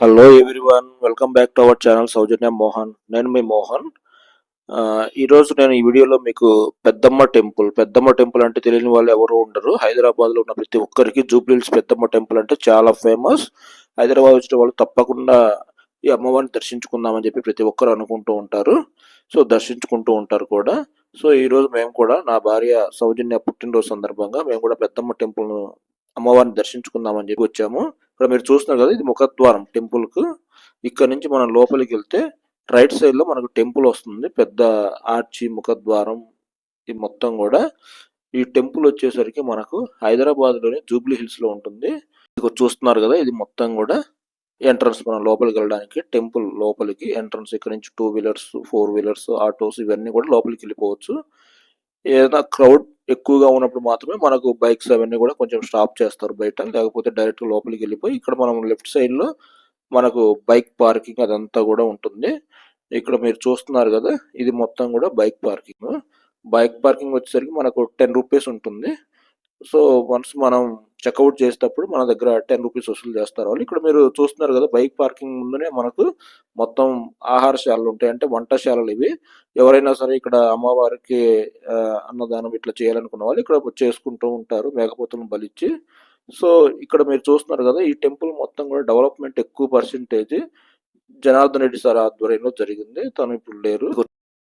Hello everyone welcome back to our channel Soujanya Mohan నేను మీ మోహన్. ఈరోజు నేను ఈ వీడియోలో మీకు పెద్దమ్మ టెంపుల్ పెద్దమ్మ టెంపుల్ అంటే తెలియని వాళ్ళు ఎవరు ఉండరు. హైదరాబాద్లో ఉన్న ప్రతి ఒక్కరికి జూబ్లీహిల్స్ పెద్దమ్మ టెంపుల్ అంటే చాలా ఫేమస్. హైదరాబాద్ వచ్చిన వాళ్ళు తప్పకుండా ఈ అమ్మవారిని దర్శించుకుందామని చెప్పి ప్రతి ఒక్కరు అనుకుంటూ ఉంటారు. సో దర్శించుకుంటూ ఉంటారు కూడా. సో ఈ రోజు మేము కూడా నా భార్య సౌజన్య పుట్టినరోజు సందర్భంగా మేము కూడా పెద్దమ్మ టెంపుల్ను అమ్మవారిని దర్శించుకుందామని చెప్పి వచ్చాము. ఇక్కడ మీరు చూస్తున్నారు కదా ఇది ముఖద్వారం టెంపుల్కు ఇక్కడ నుంచి మనం లోపలికి వెళ్తే రైట్ సైడ్లో మనకు టెంపుల్ వస్తుంది. పెద్ద ఆర్చి ముఖద్వారం ఈ మొత్తం కూడా. ఈ టెంపుల్ వచ్చేసరికి మనకు హైదరాబాద్లోని జూబ్లీ హిల్స్లో ఉంటుంది. ఇక్కడ చూస్తున్నారు కదా ఇది మొత్తం కూడా ఎంట్రన్స్ మనం లోపలికి వెళ్ళడానికి టెంపుల్ లోపలికి. ఎంట్రన్స్ ఇక్కడ నుంచి two wheelers four wheelers autos ఇవన్నీ కూడా లోపలికి వెళ్ళిపోవచ్చు. ఏదైనా క్రౌడ్ ఎక్కువగా ఉన్నప్పుడు మాత్రమే మనకు బైక్స్ అవన్నీ కూడా కొంచెం స్టాప్ చేస్తారు బయట లేకపోతే డైరెక్ట్ లోపలికి వెళ్ళిపోయి ఇక్కడ మనం లెఫ్ట్ సైడ్లో మనకు బైక్ పార్కింగ్ అదంతా కూడా ఉంటుంది. ఇక్కడ మీరు చూస్తున్నారు కదా ఇది మొత్తం కూడా బైక్ పార్కింగ్. బైక్ పార్కింగ్ వచ్చేసరికి మనకు టెన్ రూపీస్ ఉంటుంది. సో వన్స్ మనం చెక్అవుట్ చేసేటప్పుడు మన దగ్గర టెన్ రూపీస్ వసూలు చేస్తారు. వాళ్ళు ఇక్కడ మీరు చూస్తున్నారు కదా బైక్ పార్కింగ్ ముందునే మనకు మొత్తం ఆహారశాలలు ఉంటాయి. అంటే వంటశాలలు ఇవి. ఎవరైనా సరే ఇక్కడ అమ్మవారికి అన్నదానం ఇట్లా చేయాలనుకున్న వాళ్ళు ఇక్కడ చేసుకుంటూ ఉంటారు. మేకపోతులను బలిచ్చి. సో ఇక్కడ మీరు చూస్తున్నారు కదా ఈ టెంపుల్ మొత్తం కూడా డెవలప్మెంట్ ఎక్కువ పర్సెంటేజ్ జనార్దన్ రెడ్డి సార్ ఆధ్వర్యంలో జరిగింది. తను ఇప్పుడు లేరు.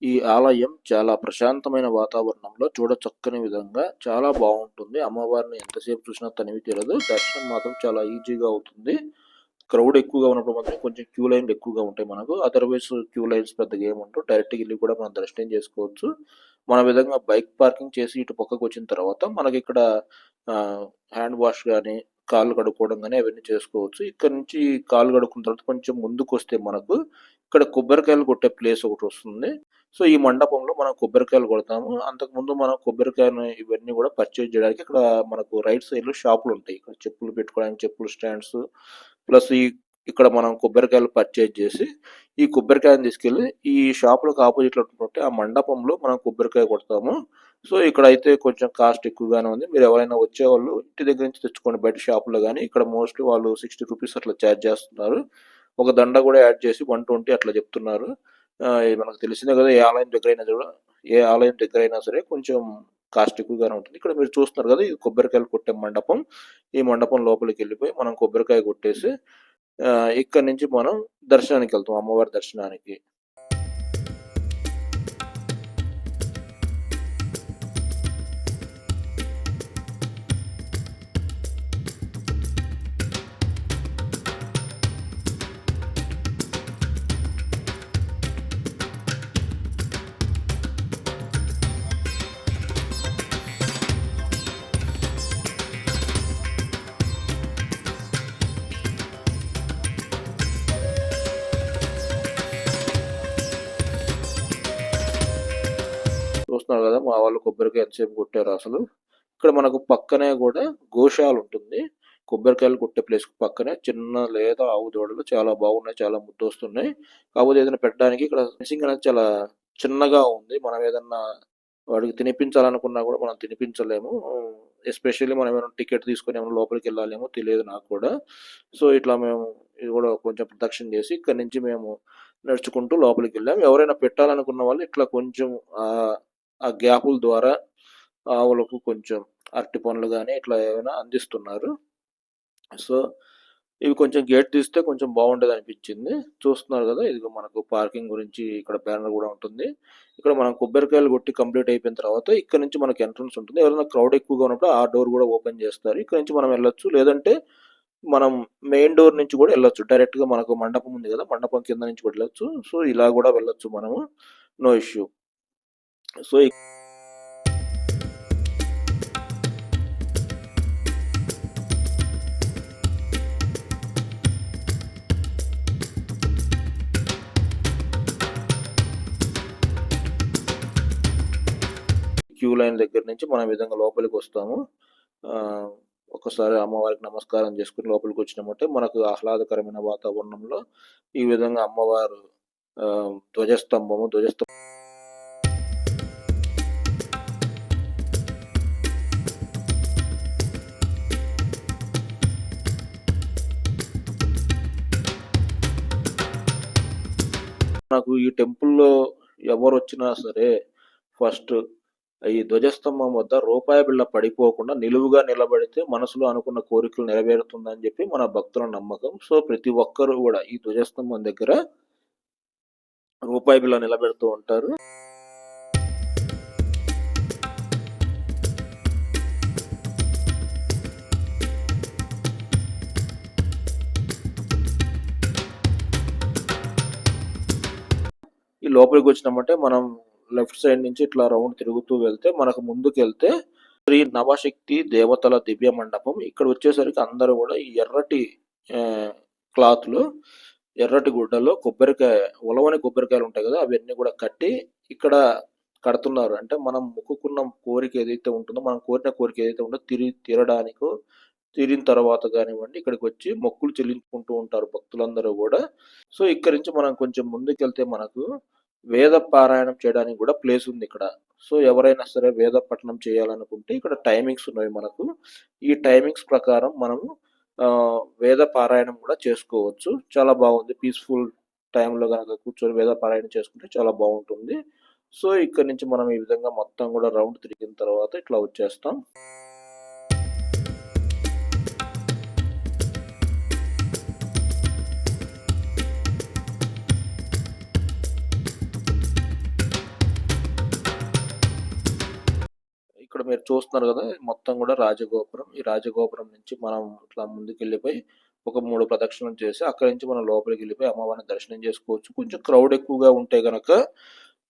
ఈ ఆలయం చాలా ప్రశాంతమైన వాతావరణంలో చూడ చక్కని విధంగా చాలా బాగుంటుంది. అమ్మవారిని ఎంతసేపు చూసినా తనివి తీరదు. దర్శనం మాత్రం చాలా ఈజీగా అవుతుంది. క్రౌడ్ ఎక్కువగా ఉన్నప్పుడు మాత్రం కొంచెం క్యూ లైన్లు ఎక్కువగా ఉంటాయి మనకు. అదర్వైజ్ క్యూ లైన్స్ పెద్దగా ఏముంటావు డైరెక్ట్గా వెళ్ళి కూడా మనం దర్శనం చేసుకోవచ్చు. మన విధంగా బైక్ పార్కింగ్ చేసి ఇటు పక్కకు వచ్చిన తర్వాత మనకి ఇక్కడ హ్యాండ్ వాష్ కానీ కాళ్ళు కడుక్కోవడం కానీ అవన్నీ చేసుకోవచ్చు. ఇక్కడ నుంచి కాళ్ళు కడుక్కున్న తర్వాత కొంచెం ముందుకు వస్తే మనకు ఇక్కడ కొబ్బరికాయలు కొట్టే ప్లేస్ ఒకటి వస్తుంది. సో ఈ మండపంలో మనం కొబ్బరికాయలు కొడతాము. అంతకు ముందు మనం కొబ్బరికాయలు ఇవన్నీ కూడా పర్చేజ్ చేయడానికి ఇక్కడ మనకు రైట్ సైడ్లో షాపులు ఉంటాయి. ఇక్కడ చెప్పులు పెట్టుకోవడానికి చెప్పులు స్టాండ్స్ ప్లస్ ఈ ఇక్కడ మనం కొబ్బరికాయలు పర్చేజ్ చేసి ఈ కొబ్బరికాయని తీసుకెళ్ళి ఈ షాపులకు ఆపోజిట్ ఉంటుంటే ఆ మండపంలో మనం కొబ్బరికాయ కొడతాము. సో ఇక్కడ అయితే కొంచెం కాస్ట్ ఎక్కువగానే ఉంది. మీరు ఎవరైనా వచ్చేవాళ్ళు ఇంటి దగ్గర నుంచి తెచ్చుకోండి బయట షాపులో కానీ ఇక్కడ మోస్ట్లీ వాళ్ళు సిక్స్టీ రూపీస్ అట్లా ఛార్జ్ చేస్తున్నారు. ఒక దండ కూడా యాడ్ చేసి వన్ ట్వంటీ అట్లా చెప్తున్నారు. మనకు తెలిసిందే కదా ఏ ఆలయం దగ్గర కూడా ఏ ఆలయం దగ్గర సరే కొంచెం కాస్ట్ ఎక్కువగానే ఉంటుంది. ఇక్కడ మీరు చూస్తున్నారు కదా ఇది కొబ్బరికాయలు కొట్టే మండపం. ఈ మండపం లోపలికి వెళ్ళిపోయి మనం కొబ్బరికాయ కొట్టేసి ఆ, ఇక్కడ నుంచి మనం దర్శనానికి వెళ్తాం అమ్మవారి దర్శనానికి. చూస్తున్నారు కదా మా వాళ్ళు కొబ్బరికాయ ఎంతసేపు కొట్టారు అసలు. ఇక్కడ మనకు పక్కనే కూడా గోశాల ఉంటుంది. కొబ్బరికాయలు కొట్టే ప్లేస్ పక్కనే. చిన్న లేదా ఆవు దూడలు చాలా బాగున్నాయి చాలా ముద్దొస్తున్నాయి. కాకపోతే ఏదైనా పెట్టడానికి ఇక్కడ ఫెన్సింగ్ అనేది చాలా చిన్నగా ఉంది. మనం ఏదన్నా వాడికి తినిపించాలనుకున్నా కూడా మనం తినిపించలేము. ఎస్పెషల్లీ మనం ఏమైనా టికెట్ తీసుకొని ఏమైనా లోపలికి వెళ్ళాలేమో తెలియదు నాకు కూడా. సో ఇట్లా మేము ఇది కూడా కొంచెం ప్రొడక్షన్ చేసి ఇక్కడ నుంచి మేము నడుచుకుంటూ లోపలికి వెళ్ళాము ఎవరైనా పెట్టాలనుకున్న వాళ్ళు ఇట్లా కొంచెం ఆ గ్యాపుల ద్వారా ఆవులకు కొంచెం అరటి పనులు కానీ ఇట్లా ఏమైనా అందిస్తున్నారు. సో ఇవి కొంచెం గేట్ తీస్తే కొంచెం బాగుండేది అనిపించింది. చూస్తున్నారు కదా ఇది మనకు పార్కింగ్ గురించి ఇక్కడ బ్యానర్ కూడా ఉంటుంది. ఇక్కడ మనం కొబ్బరికాయలు కొట్టి కంప్లీట్ అయిపోయిన తర్వాత ఇక్కడ నుంచి మనకి ఎంట్రన్స్ ఉంటుంది. ఎవరైనా క్రౌడ్ ఎక్కువగా ఉన్నప్పుడు ఆ డోర్ కూడా ఓపెన్ చేస్తారు. ఇక్కడ నుంచి మనం వెళ్ళొచ్చు. లేదంటే మనం మెయిన్ డోర్ నుంచి కూడా వెళ్ళొచ్చు. డైరెక్ట్గా మనకు మండపం ఉంది కదా మండపం కింద నుంచి కూడా వెళ్ళొచ్చు. సో ఇలా కూడా వెళ్ళొచ్చు మనము. No issue. So queue line దగ్గర నుంచి మనం విధంగా లోపలికి వస్తాము. ఆ, ఒకసారి అమ్మవారికి నమస్కారం చేసుకుని లోపలికి వచ్చినామంటే మనకు ఆహ్లాదకరమైన వాతావరణంలో ఈ విధంగా అమ్మవారు ఆ, ధ్వజస్తంభము ధ్వజస్తంభం నాకు ఈ టెంపుల్లో ఎవరు వచ్చినా సరే ఫస్ట్ ఈ ధ్వజస్తంభం వద్ద రూపాయి బిళ్ళ పడిపోకుండా నిలువుగా నిలబడితే మనసులో అనుకున్న కోరికలు నెరవేరుతుందని చెప్పి మన భక్తుల నమ్మకం. సో ప్రతి ఒక్కరు కూడా ఈ ధ్వజస్తంభం దగ్గర రూపాయి బిళ్ళ నిలబెడుతూ ఉంటారు. లోపలికి వచ్చినామంటే మనం లెఫ్ట్ సైడ్ నుంచి ఇట్లా రౌండ్ తిరుగుతూ వెళ్తే మనకు ముందుకు వెళ్తే శ్రీ నవశక్తి దేవతల దివ్య మండపం. ఇక్కడ వచ్చేసరికి అందరూ కూడా ఈ ఎర్రటి క్లాత్లో ఎర్రటి గుడ్డలో కొబ్బరికాయ ఉలవని కొబ్బరికాయలు ఉంటాయి కదా అవన్నీ కూడా కట్టి ఇక్కడ కడుతున్నారు. అంటే మనం మొక్కుకున్న కోరిక ఏదైతే ఉంటుందో మనం కోరిన కోరిక ఏదైతే ఉంటుందో తిరి తీరడానికి తీరిన తర్వాత కానివ్వండి ఇక్కడికి వచ్చి మొక్కులు చెల్లించుకుంటూ ఉంటారు భక్తులందరూ కూడా. సో ఇక్కడి నుంచి మనం కొంచెం ముందుకెళ్తే మనకు వేద పారాయణం చేయడానికి కూడా ప్లేస్ ఉంది ఇక్కడ. సో ఎవరైనా సరే వేద పఠనం చేయాలనుకుంటే ఇక్కడ టైమింగ్స్ ఉన్నాయి మనకు. ఈ టైమింగ్స్ ప్రకారం మనము ఆ, వేద పారాయణం కూడా చేసుకోవచ్చు. చాలా బాగుంది. పీస్ఫుల్ టైంలో కనుక కూర్చొని వేద పారాయణం చేసుకుంటే చాలా బాగుంటుంది. సో ఇక్కడ నుంచి మనం ఈ విధంగా మొత్తం కూడా రౌండ్ తిరిగిన తర్వాత ఇట్లా వచ్చేస్తాం. మీరు చూస్తున్నారు కదా మొత్తం కూడా రాజగోపురం. ఈ రాజగోపురం నుంచి మనం ఇట్లా ముందుకు వెళ్ళిపోయి ఒక మూడు ప్రదక్షిణలు చేసి అక్కడి నుంచి మనం లోపలికి వెళ్ళిపోయి అమ్మవారిని దర్శనం చేసుకోవచ్చు. కొంచెం క్రౌడ్ ఎక్కువగా ఉంటే కనుక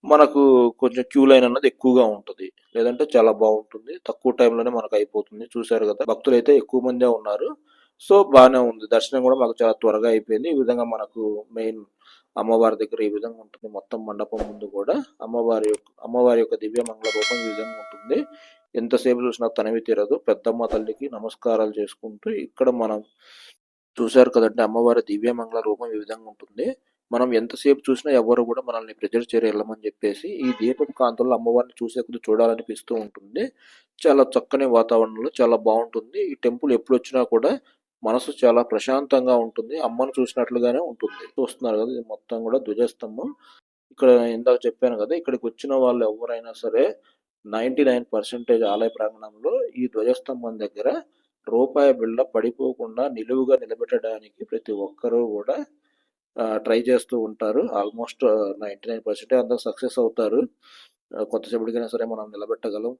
మనకు కొంచెం క్యూ లైన్ అన్నది ఎక్కువగా ఉంటుంది. లేదంటే చాలా బాగుంటుంది. తక్కువ టైంలోనే మనకు అయిపోతుంది. చూశారు కదా భక్తులు అయితే ఎక్కువ మందే ఉన్నారు. సో బాగానే ఉంది. దర్శనం కూడా మాకు చాలా త్వరగా అయిపోయింది. ఈ విధంగా మనకు మెయిన్ అమ్మవారి దగ్గర ఈ విధంగా ఉంటుంది. మొత్తం మండపం ముందు కూడా అమ్మవారి యొక్క అమ్మవారి యొక్క దివ్య మంగళ రూపం ఈ విధంగా ఉంటుంది. ఎంతసేపు చూసినా తనివి తీరదు. పెద్దమ్మ తల్లికి నమస్కారాలు చేసుకుంటూ ఇక్కడ మనం చూశారు కదంటే అమ్మవారి దివ్య మంగళ రూపం ఈ విధంగా ఉంటుంది. మనం ఎంతసేపు చూసినా ఎవరు కూడా మనల్ని ప్రెజర్ చేయరు వెళ్ళమని చెప్పేసి ఈ దీపం కాంతుల్లో అమ్మవారిని చూసే కొద్ది చూడాలనిపిస్తూ ఉంటుంది. చాలా చక్కని వాతావరణంలో చాలా బాగుంటుంది. ఈ టెంపుల్ ఎప్పుడు వచ్చినా కూడా మనసు చాలా ప్రశాంతంగా ఉంటుంది. అమ్మను చూసినట్లుగానే ఉంటుంది. చూస్తున్నారు కదా ఇది మొత్తం కూడా ధ్వజస్తంభం. ఇక్కడ ఇందాక చెప్పాను కదా ఇక్కడికి వచ్చిన వాళ్ళు ఎవరైనా సరే నైన్టీ నైన్ పర్సెంటేజ్ ఆలయ ప్రాంగణంలో ఈ ధ్వజస్తంభం దగ్గర రూపాయి బిళ్ళ పడిపోకుండా నిలువుగా నిలబెట్టడానికి ప్రతి ఒక్కరూ కూడా ట్రై చేస్తూ ఉంటారు. ఆల్మోస్ట్ నైంటీ నైన్ పర్సెంటే అందరూ సక్సెస్ అవుతారు. ఆ, కొత్తసేపటికైనా సరే మనం నిలబెట్టగలం.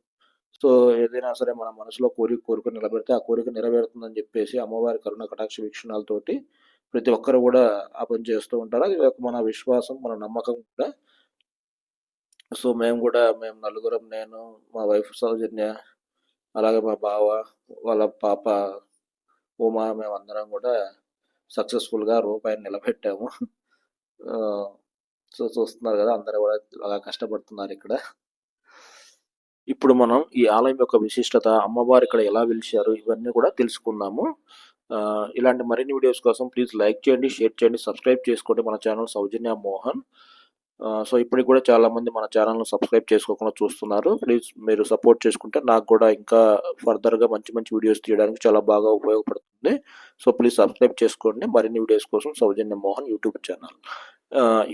సో ఏదైనా సరే మన మనసులో కోరిక కోరిక నిలబెడితే ఆ కోరిక నెరవేరుతుందని చెప్పేసి అమ్మవారి కరుణ కటాక్ష వీక్షణాలతోటి ప్రతి ఒక్కరు కూడా ఆ పని చేస్తూ ఉంటారు. అది ఒక మన విశ్వాసం మన నమ్మకం కూడా సో మేము కూడా మేము నలుగురం నేను మా వైఫ్ సౌజన్య అలాగే మా బావ వాళ్ళ పాప ఉమా మేము అందరం కూడా సక్సెస్ఫుల్గా రూపాయిని నిలబెట్టాము. సో చూస్తున్నారు కదా అందరూ కూడా బాగా కష్టపడుతున్నారు ఇక్కడ. ఇప్పుడు మనం ఈ ఆలయం యొక్క విశిష్టత అమ్మవారు ఇక్కడ ఎలా పిలిచారు ఇవన్నీ కూడా తెలుసుకుందాము. ఇలాంటి మరిన్ని వీడియోస్ కోసం ప్లీజ్ లైక్ చేయండి షేర్ చేయండి సబ్స్క్రైబ్ చేసుకోండి మన ఛానల్ సౌజన్య మోహన్. సో ఇప్పటికి కూడా చాలా మంది మన ఛానల్ను సబ్స్క్రైబ్ చేసుకోకుండా చూస్తున్నారు. ప్లీజ్ మీరు సపోర్ట్ చేసుకుంటే నాకు కూడా ఇంకా ఫర్దర్గా మంచి మంచి వీడియోస్ తీయడానికి చాలా బాగా ఉపయోగపడుతుంది. సో ప్లీజ్ సబ్స్క్రైబ్ చేసుకోండి. మరిన్ని వీడియోస్ కోసం సౌజన్య మోహన్ యూట్యూబ్ ఛానల్.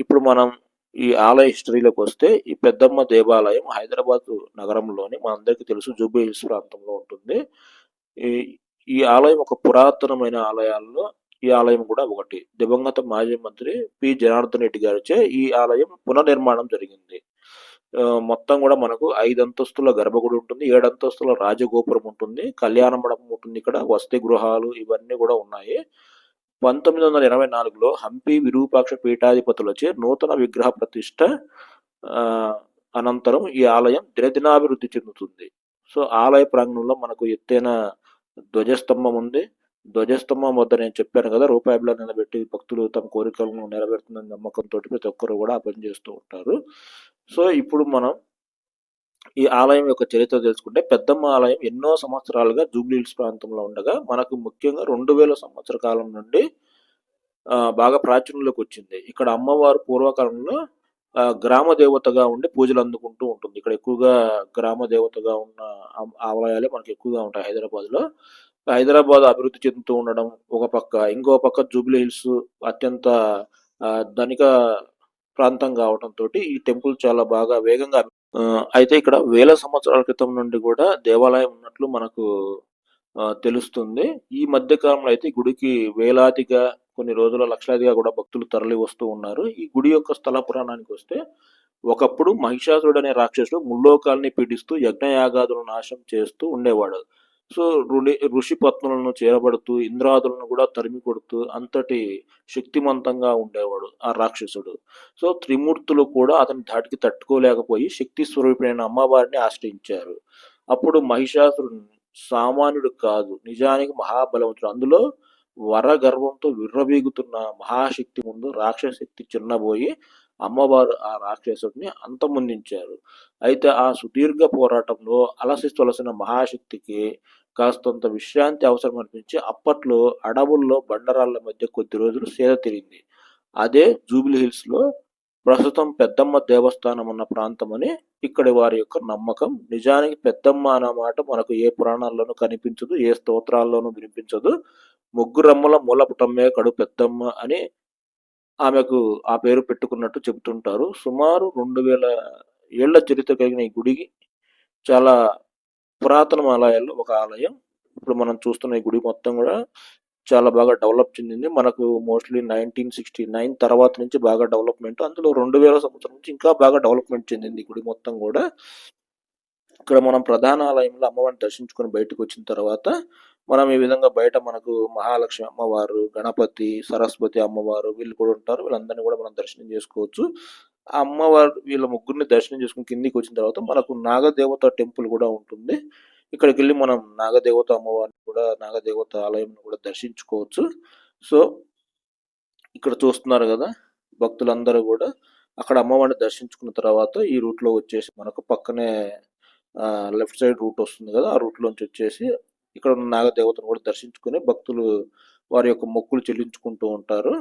ఇప్పుడు మనం ఈ ఆలయ హిస్టరీలోకి వస్తే ఈ పెద్దమ్మ దేవాలయం హైదరాబాద్ నగరంలోని మనందరికీ తెలుసు జూబ్లీ హిల్స్ ప్రాంతంలో ఉంటుంది. ఈ ఈ ఆలయం ఒక పురాతనమైన ఆలయాల్లో ఈ ఆలయం కూడా ఒకటి. దివంగత మాజీ మంత్రి పి. జనార్దన్ రెడ్డి గారిచే ఈ ఆలయం పునర్నిర్మాణం జరిగింది. మొత్తం కూడా మనకు ఐదు అంతస్తుల గర్భగుడి ఉంటుంది ఏడు అంతస్తుల రాజగోపురం ఉంటుంది కళ్యాణ మండపం ఉంటుంది ఇక్కడ వసతి గృహాలు ఇవన్నీ కూడా ఉన్నాయి. పంతొమ్మిది వందల ఇరవై నాలుగులో హంపి విరూపాక్ష పీఠాధిపతులచే నూతన విగ్రహ ప్రతిష్ట అనంతరం ఈ ఆలయం దినదినాభివృద్ధి చెందుతుంది. సో ఆలయ ప్రాంగణంలో మనకు ఎత్తైన ధ్వజస్తంభం ఉంది. ధ్వజస్తంభం వద్ద నేను చెప్పాను కదా రూపాయిలో నిలబెట్టి భక్తులు తమ కోరికలను నెరవేరుతుందని నమ్మకంతో ప్రతి ఒక్కరు కూడా పనిచేస్తూ చేస్తూ ఉంటారు. సో ఇప్పుడు మనం ఈ ఆలయం యొక్క చరిత్ర తెలుసుకుంటే పెద్దమ్మ ఆలయం ఎన్నో సంవత్సరాలుగా జూబ్లీ హిల్స్ ప్రాంతంలో ఉండగా మనకు ముఖ్యంగా రెండు వేల సంవత్సర కాలం నుండి బాగా ప్రాచుర్యంలోకి వచ్చింది. ఇక్కడ అమ్మవారు పూర్వకాలంలో గ్రామ దేవతగా ఉండి పూజలు అందుకుంటూ ఉంటుంది. ఇక్కడ ఎక్కువగా గ్రామ దేవతగా ఉన్న ఆ- ఆలయాలే మనకి ఎక్కువగా ఉంటాయి హైదరాబాద్లో. హైదరాబాద్ అభివృద్ధి చెందుతూ ఉండడం ఒక పక్క. ఇంకో పక్క జూబ్లీ హిల్స్ అత్యంత ఆ, ధనిక ప్రాంతం కావడంతో ఈ టెంపుల్ చాలా బాగా వేగంగా అయితే ఇక్కడ వేల సంవత్సరాల క్రితం నుండి కూడా దేవాలయం ఉన్నట్లు మనకు తెలుస్తుంది. ఈ మధ్య కాలంలో అయితే గుడికి వేలాదిగా కొన్ని రోజుల లక్షలాదిగా కూడా భక్తులు తరలి వస్తూ ఉన్నారు. ఈ గుడి యొక్క స్థల పురాణానికి వస్తే ఒకప్పుడు మహిషాసురుడు అనే రాక్షసుడు ముల్లోకాల్ని పీడిస్తూ యజ్ఞయాగాదులను నాశనం చేస్తూ ఉండేవాడు. సో రుణి ఋషి పత్నులను చేరబడుతూ ఇంద్రాదులను కూడా తరిమి కొడుతూ అంతటి శక్తిమంతంగా ఉండేవాడు ఆ రాక్షసుడు. సో త్రిమూర్తులు కూడా అతని ధాటికి తట్టుకోలేకపోయి శక్తి స్వరూపిణైన అమ్మవారిని ఆశ్రయించారు. అప్పుడు మహిషాసురుడు సామాన్యుడు కాదు నిజానికి మహాబలవంతుడు. అందులో వర గర్వంతో విర్రవీగుతున్న మహాశక్తి ముందు రాక్షస శక్తి చిన్నబోయి అమ్మవారు ఆ రాక్షసుడిని అంతమొందించారు. అయితే ఆ సుదీర్ఘ పోరాటంలో అలసి తొలసిన మహాశక్తికి కాస్తంత విశ్రాంతి అవసరం అనిపించి అప్పట్లో అడవుల్లో బండరాళ్ళ మధ్య కొద్ది రోజులు సేద తిరిగింది. అదే జూబ్లీ హిల్స్లో ప్రస్తుతం పెద్దమ్మ దేవస్థానం ఉన్న ప్రాంతం అని ఇక్కడి వారి యొక్క నమ్మకం. నిజానికి పెద్దమ్మ అన్న మాట మనకు ఏ పురాణాల్లోనూ కనిపించదు ఏ స్తోత్రాల్లోనూ వినిపించదు. ముగ్గురమ్మల మూలపుటమ్మే కడు పెద్దమ్మ అని ఆమెకు ఆ పేరు పెట్టుకున్నట్టు చెబుతుంటారు. సుమారు రెండు వేల ఏళ్ళ చరిత్ర కలిగిన ఈ గుడికి చాలా పురాతన ఆలయాల్లో ఒక ఆలయం. ఇప్పుడు మనం చూస్తున్న ఈ గుడి మొత్తం కూడా చాలా బాగా డెవలప్ చెందింది. మనకు మోస్ట్లీ నైన్టీన్ సిక్స్టీ నైన్ తర్వాత నుంచి బాగా డెవలప్మెంట్ అందులో రెండు వేల సంవత్సరం నుంచి ఇంకా బాగా డెవలప్మెంట్ చెందింది గుడి మొత్తం కూడా. ఇక్కడ మనం ప్రధాన ఆలయంలో అమ్మవారిని దర్శించుకొని బయటకు వచ్చిన తర్వాత మనం ఈ విధంగా బయట మనకు మహాలక్ష్మి అమ్మవారు గణపతి సరస్వతి అమ్మవారు వీళ్ళు కూడా ఉంటారు. వీళ్ళందరినీ కూడా మనం దర్శనం చేసుకోవచ్చు. ఆ అమ్మవారు వీళ్ళ ముగ్గురిని దర్శనం చేసుకుని కిందికి వచ్చిన తర్వాత మనకు నాగదేవత టెంపుల్ కూడా ఉంటుంది. ఇక్కడికి వెళ్ళి మనం నాగదేవత అమ్మవారిని కూడా నాగదేవత ఆలయం కూడా దర్శించుకోవచ్చు. సో ఇక్కడ చూస్తున్నారు కదా భక్తులందరూ కూడా అక్కడ అమ్మవారిని దర్శించుకున్న తర్వాత ఈ రూట్లో వచ్చేసి మనకు పక్కనే లెఫ్ట్ సైడ్ రూట్ వస్తుంది కదా ఆ రూట్లోంచి వచ్చేసి ఇక్కడ ఉన్న నాగదేవతను కూడా దర్శించుకుని భక్తులు వారి యొక్క మొక్కులు చెల్లించుకుంటూ ఉంటారు.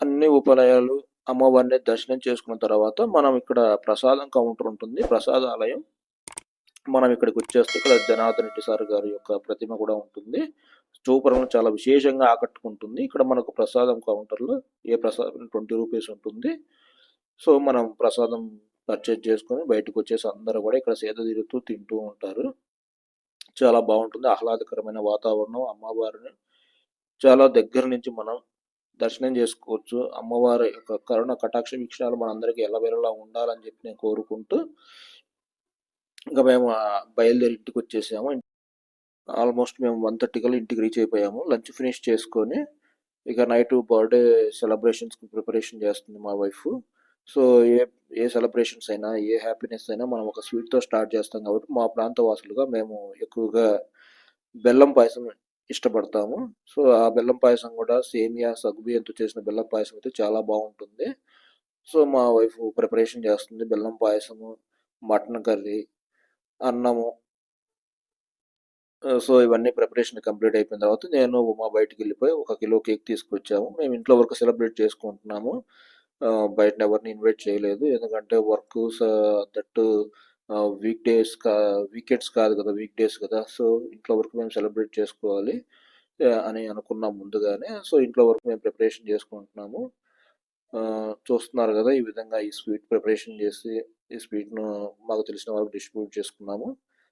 అన్ని ఉపాలయాలు అమ్మవారిని దర్శనం చేసుకున్న తర్వాత మనం ఇక్కడ ప్రసాదం కౌంటర్ ఉంటుంది ప్రసాదాలయం. మనం ఇక్కడికి వచ్చేస్తే ఇక్కడ జనార్దన్ రెడ్డి సార్ గారి యొక్క ప్రతిమ కూడా ఉంటుంది. చూపరంలో చాలా విశేషంగా ఆకట్టుకుంటుంది. ఇక్కడ మనకు ప్రసాదం కౌంటర్లో ఏ ప్రసాదం ట్వంటీ రూపీస్ ఉంటుంది. సో మనం ప్రసాదం పర్చేజ్ చేసుకొని బయటకు వచ్చేసి అందరూ కూడా ఇక్కడ సేద తీరుతూ తింటూ ఉంటారు. చాలా బాగుంటుంది. ఆహ్లాదకరమైన వాతావరణం అమ్మవారిని చాలా దగ్గర నుంచి మనం దర్శనం చేసుకోవచ్చు. అమ్మవారి యొక్క కరుణ కటాక్ష వీక్షణాలు మనందరికీ ఎల్లవేళలా ఉండాలని చెప్పి నేను కోరుకుంటూ ఇంకా మేము బయలుదేరి ఇంటికి వచ్చేసాము. ఆల్మోస్ట్ మేము వన్ థర్టీ ఇంటికి రీచ్ అయిపోయాము. లంచ్ ఫినిష్ చేసుకొని ఇక నైట్ బర్త్డే సెలబ్రేషన్స్కి ప్రిపరేషన్ చేస్తుంది మా వైఫ్. సో ఏ ఏ సెలబ్రేషన్స్ అయినా ఏ హ్యాపీనెస్ అయినా మనం ఒక స్వీట్తో స్టార్ట్ చేస్తాం కాబట్టి మా ప్రాంత వాసులుగా మేము ఎక్కువగా బెల్లం పాయసం ఇష్టపడతాము. సో ఆ బెల్లం పాయసం కూడా సేమియా సగ్బియంతో చేసిన బెల్లం పాయసం అయితే చాలా బాగుంటుంది. సో మా వైఫ్ ప్రిపరేషన్ చేస్తుంది. బెల్లం పాయసము మటన్ కర్రీ అన్నము సో ఇవన్నీ ప్రిపరేషన్ కంప్లీట్ అయిపోయిన తర్వాత నేను మా బయటికి వెళ్ళిపోయి ఒక కిలో కేక్ తీసుకొచ్చాము. మేము ఇంట్లో వరకు సెలబ్రేట్ చేసుకుంటున్నాము. బయట ఎవరిని ఇన్వైట్ చేయలేదు. ఎందుకంటే వర్క్ దట్ వీక్ డేస్ కా వీకెండ్స్ కాదు కదా వీక్ డేస్ కదా. సో ఇంట్లో వరకు మేము సెలబ్రేట్ చేసుకోవాలి అని అనుకున్నాం ముందుగానే. సో ఇంట్లో వరకు మేము ప్రిపరేషన్ చేసుకుంటున్నాము. చూస్తున్నారు కదా ఈ విధంగా ఈ స్వీట్ ప్రిపరేషన్ చేసి ఈ స్వీట్ను మాకు తెలిసిన వాళ్ళకి డిస్ట్రిబ్యూట్ చేసుకున్నాము.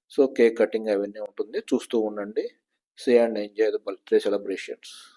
సో కేక్ కటింగ్ అవన్నీ ఉంటుంది. చూస్తూ ఉండండి. Say and enjoy the birthday celebrations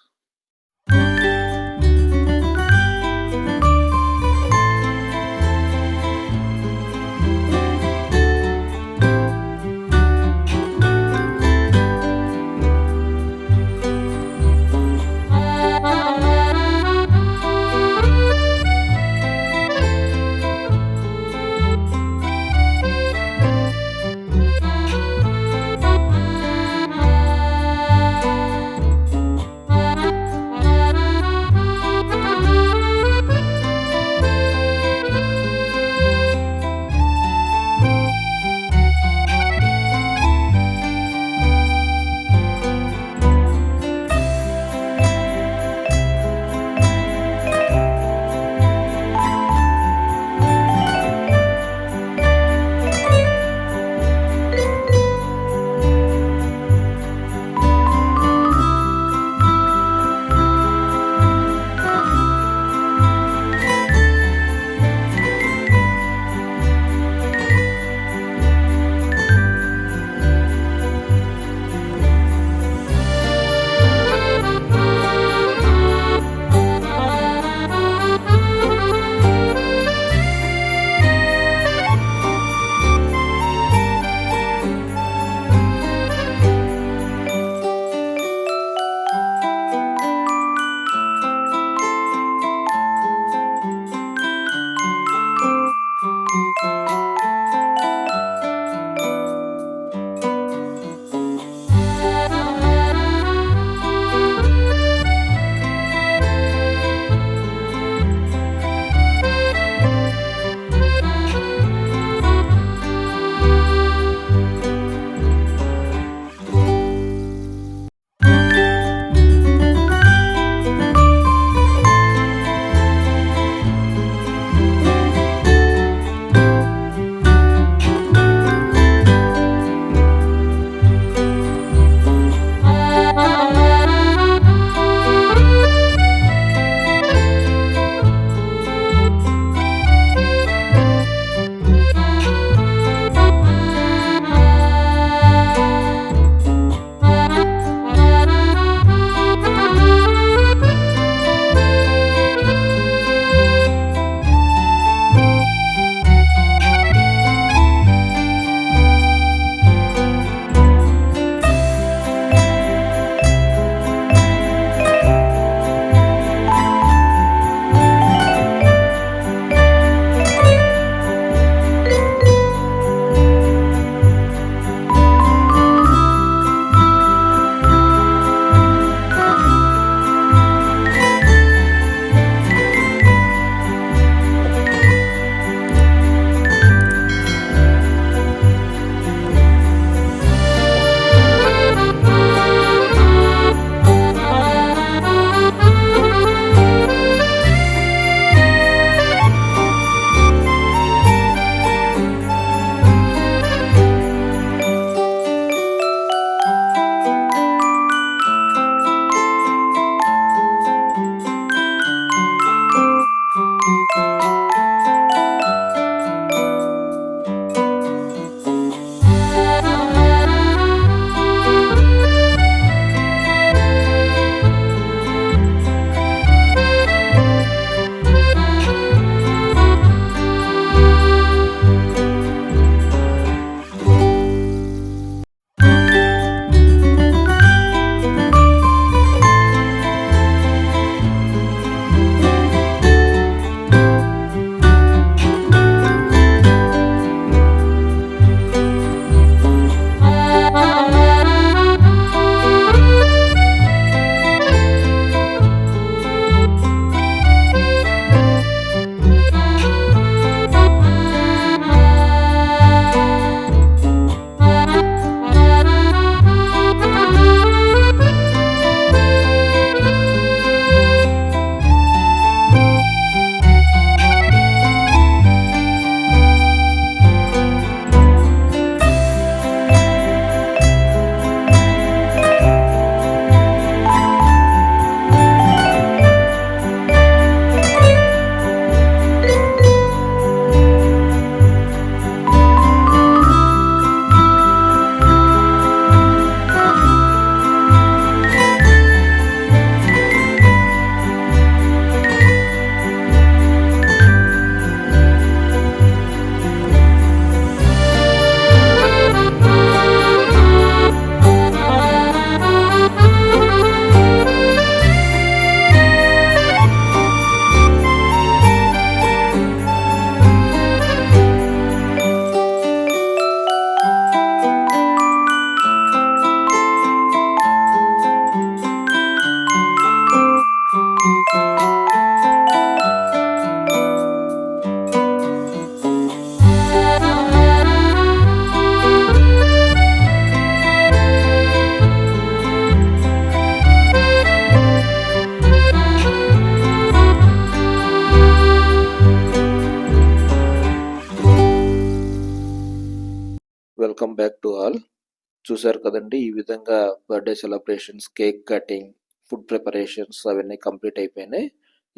చూశారు కదండి. ఈ విధంగా birthday celebrations cake cutting food preparations అవన్నీ కంప్లీట్ అయిపోయినాయి.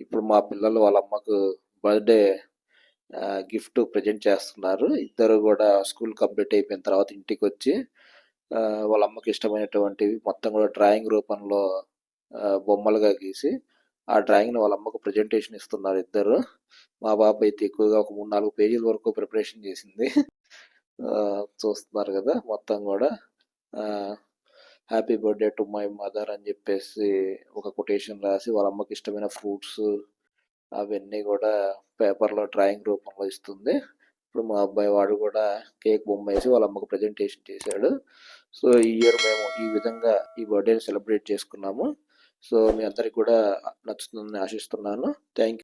ఇప్పుడు మా పిల్లలు వాళ్ళ అమ్మకు బర్త్డే గిఫ్ట్ ప్రజెంట్ చేస్తున్నారు. ఇద్దరు కూడా స్కూల్ కంప్లీట్ అయిపోయిన తర్వాత ఇంటికి వచ్చి వాళ్ళ అమ్మకి ఇష్టమైనటువంటివి మొత్తం కూడా డ్రాయింగ్ రూపంలో బొమ్మలుగా గీసి ఆ డ్రాయింగ్ని వాళ్ళ అమ్మకు ప్రజెంటేషన్ ఇస్తున్నారు ఇద్దరు. మా బాబు అయితే ఎక్కువగా ఒక మూడు నాలుగు పేజీల వరకు ప్రిపరేషన్ చేసింది. చూస్తున్నారు కదా మొత్తం కూడా. Happy birthday to my mother అని చెప్పేసి ఒక కొటేషన్ రాసి వాళ్ళ అమ్మకి ఇష్టమైన ఫ్రూట్స్ అవన్నీ కూడా పేపర్లో డ్రాయింగ్ రూపంలో ఇస్తుంది. ఇప్పుడు మా అబ్బాయి వాడు కూడా కేక్ బొమ్మ వేసి వాళ్ళ అమ్మకు ప్రజెంటేషన్ చేశాడు. సో ఈ ఇయర్ మేము ఈ విధంగా ఈ బర్త్డేని సెలబ్రేట్ చేసుకున్నాము. సో మీ అందరికి కూడా నచ్చుతుందని ఆశిస్తున్నాను. Thank you